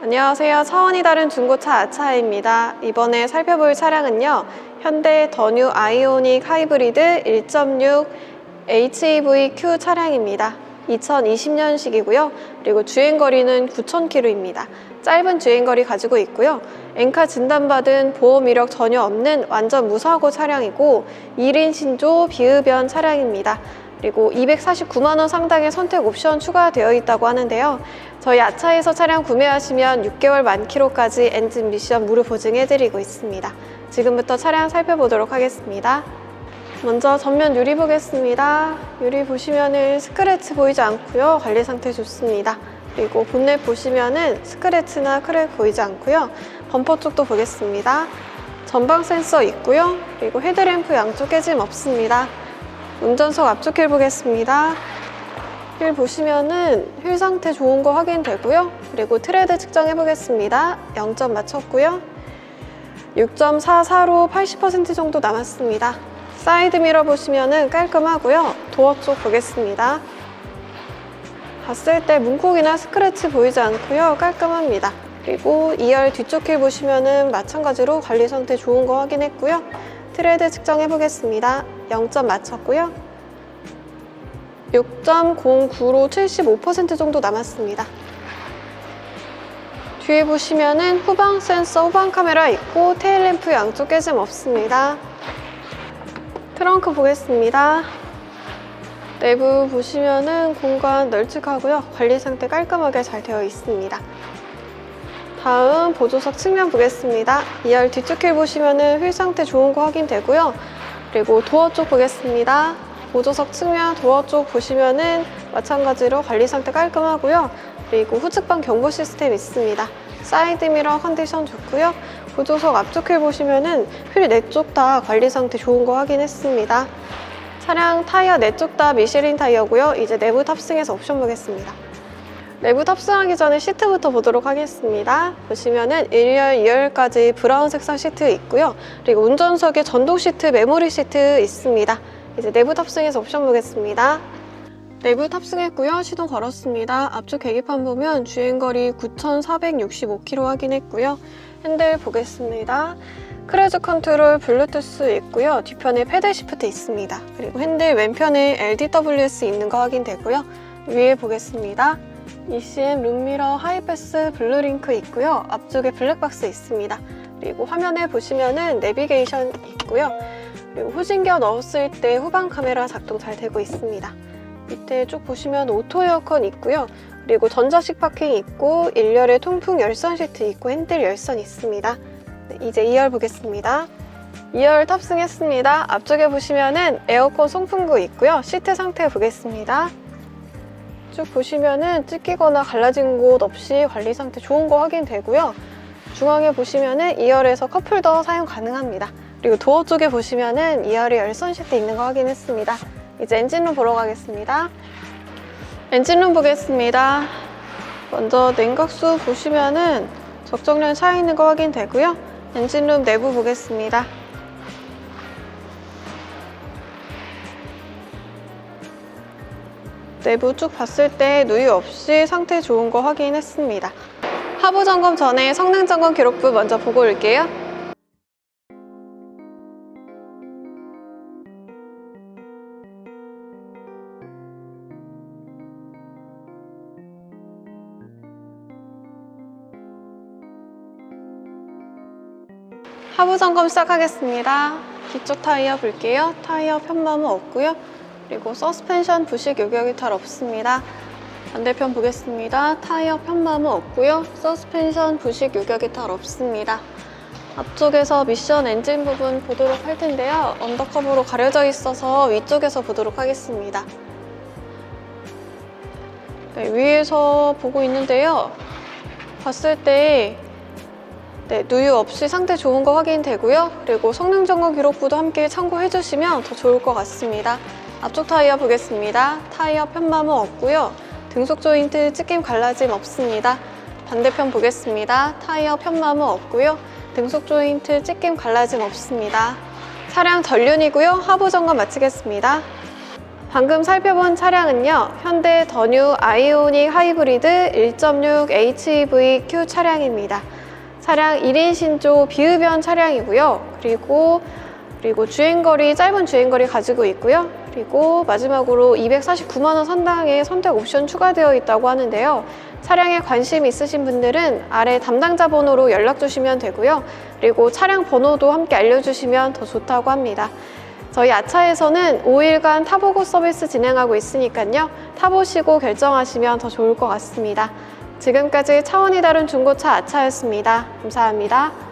안녕하세요. 차원이 다른 중고차 아차입니다. 이번에 살펴볼 차량은요. 현대 더뉴 아이오닉 하이브리드 1.6 HEVQ 차량입니다. 2020년식이고요. 그리고 주행거리는 9,000km입니다. 짧은 주행거리 가지고 있고요. 엔카 진단받은 보험 이력 전혀 없는 완전 무사고 차량이고 1인 신조 비흡연 차량입니다. 그리고 249만 원 상당의 선택 옵션 추가되어 있다고 하는데요. 저희 아차에서 차량 구매하시면 6개월 만 킬로까지 엔진 미션 무료 보증해드리고 있습니다. 지금부터 차량 살펴보도록 하겠습니다. 먼저 전면 유리 보겠습니다. 유리 보시면은 스크래치 보이지 않고요. 관리 상태 좋습니다. 그리고 본넷 보시면은 스크래치나 크랙 보이지 않고요. 범퍼 쪽도 보겠습니다. 전방 센서 있고요. 그리고 헤드램프 양쪽 깨짐 없습니다. 운전석 앞쪽 휠 보겠습니다. 휠 보시면은 휠 상태 좋은 거 확인되고요. 그리고 트레드 측정해 보겠습니다. 0점 맞췄고요. 6.44로 80% 정도 남았습니다. 사이드 미러 보시면은 깔끔하고요. 도어 쪽 보겠습니다. 봤을 때 문콕이나 스크래치 보이지 않고요. 깔끔합니다. 그리고 2열 뒤쪽 휠 보시면은 마찬가지로 관리 상태 좋은 거 확인했고요. 트레드 측정해 보겠습니다. 0점 맞췄고요. 6.09로 75% 정도 남았습니다. 뒤에 보시면은 후방 센서, 후방 카메라 있고 테일 램프 양쪽 깨짐 없습니다. 트렁크 보겠습니다. 내부 보시면은 공간 널찍하고요. 관리 상태 깔끔하게 잘 되어 있습니다. 다음 보조석 측면 보겠습니다. 2열 뒤쪽 휠 보시면은 휠 상태 좋은 거 확인되고요. 그리고 도어 쪽 보겠습니다. 보조석 측면 도어 쪽 보시면은 마찬가지로 관리 상태 깔끔하고요. 그리고 후측방 경보 시스템 있습니다. 사이드 미러 컨디션 좋고요. 보조석 앞쪽 휠 보시면은 휠 네 쪽 다 관리 상태 좋은 거 확인했습니다. 차량 타이어 네 쪽 다 미쉐린 타이어고요. 이제 내부 탑승해서 옵션 보겠습니다. 내부 탑승하기 전에 시트부터 보도록 하겠습니다. 보시면은 1열, 2열까지 브라운 색상 시트 있고요. 그리고 운전석에 전동 시트, 메모리 시트 있습니다. 이제 내부 탑승해서 옵션 보겠습니다. 내부 탑승했고요. 시동 걸었습니다. 앞쪽 계기판 보면 주행거리 9,465km 확인했고요. 핸들 보겠습니다. 크루즈 컨트롤 블루투스 있고요. 뒤편에 패드 시프트 있습니다. 그리고 핸들 왼편에 LDWS 있는 거 확인되고요. 위에 보겠습니다. ECM 룸미러 하이패스 블루링크 있고요. 앞쪽에 블랙박스 있습니다. 그리고 화면에 보시면은 내비게이션 있고요. 그리고 후진겨 넣었을 때 후방 카메라 작동 잘 되고 있습니다. 밑에 쭉 보시면 오토 에어컨 있고요. 그리고 전자식 파킹 있고 1열에 통풍 열선 시트 있고 핸들 열선 있습니다. 네, 이제 2열 보겠습니다. 2열 탑승했습니다. 앞쪽에 보시면은 에어컨 송풍구 있고요. 시트 상태 보겠습니다. 쭉 보시면은 찢기거나 갈라진 곳 없이 관리 상태 좋은 거 확인되고요. 중앙에 보시면은 2열에서 컵홀더 사용 가능합니다. 그리고 도어 쪽에 보시면은 2열에 열선 시트 있는 거 확인했습니다. 이제 엔진룸 보러 가겠습니다. 엔진룸 보겠습니다. 먼저 냉각수 보시면은 적정량 차 있는 거 확인되고요. 엔진룸 내부 보겠습니다. 내부 쭉 봤을 때 누유 없이 상태 좋은 거 확인했습니다. 하부 점검 전에 성능 점검 기록부 먼저 보고 올게요. 하부 점검 시작하겠습니다. 뒤쪽 타이어 볼게요. 타이어 편마모 없고요. 그리고 서스펜션 부식 요격이 잘 없습니다. 반대편 보겠습니다. 타이어 편마모 없고요. 서스펜션 부식 요격이 잘 없습니다. 앞쪽에서 미션 엔진 부분 보도록 할 텐데요. 언더커버로 가려져 있어서 위쪽에서 보도록 하겠습니다. 네, 위에서 보고 있는데요. 봤을 때 네, 누유 없이 상태 좋은 거 확인되고요. 그리고 성능 점검 기록부도 함께 참고해 주시면 더 좋을 것 같습니다. 앞쪽 타이어 보겠습니다. 타이어 편마모 없고요. 등속 조인트 찢김 갈라짐 없습니다. 반대편 보겠습니다. 타이어 편마모 없고요. 등속 조인트 찢김 갈라짐 없습니다. 차량 전륜이고요. 하부 점검 마치겠습니다. 방금 살펴본 차량은요, 현대 더뉴 아이오닉 하이브리드 1.6 HEVQ 차량입니다. 차량 1인 신조 비흡연 차량이고요. 그리고 그리고 주행거리 짧은 주행거리 가지고 있고요. 그리고 마지막으로 249만 원 상당의 선택 옵션 추가되어 있다고 하는데요. 차량에 관심 있으신 분들은 아래 담당자 번호로 연락 주시면 되고요. 그리고 차량 번호도 함께 알려주시면 더 좋다고 합니다. 저희 아차에서는 5일간 타보고 서비스 진행하고 있으니까요. 타보시고 결정하시면 더 좋을 것 같습니다. 지금까지 차원이 다른 중고차 아차였습니다. 감사합니다.